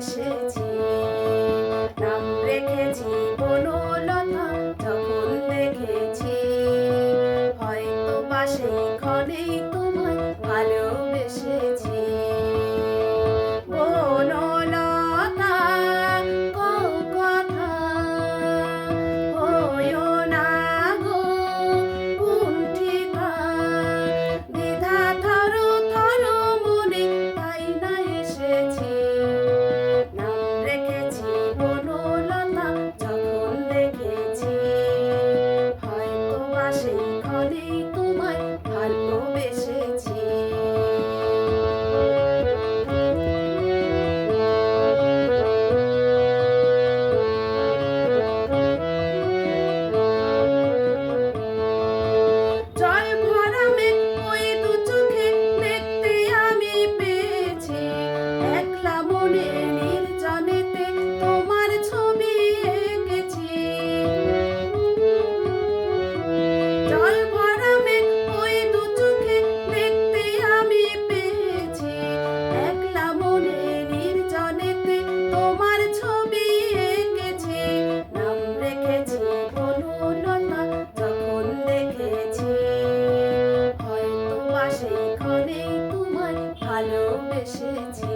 嬉。সেখানে তোমায় ভালোবেসেছি।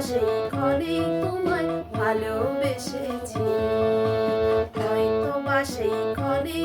সেই ক্ষণে তোমায় ভালোবেসেছি। হয়তো বা সেই ভালোবেসেছি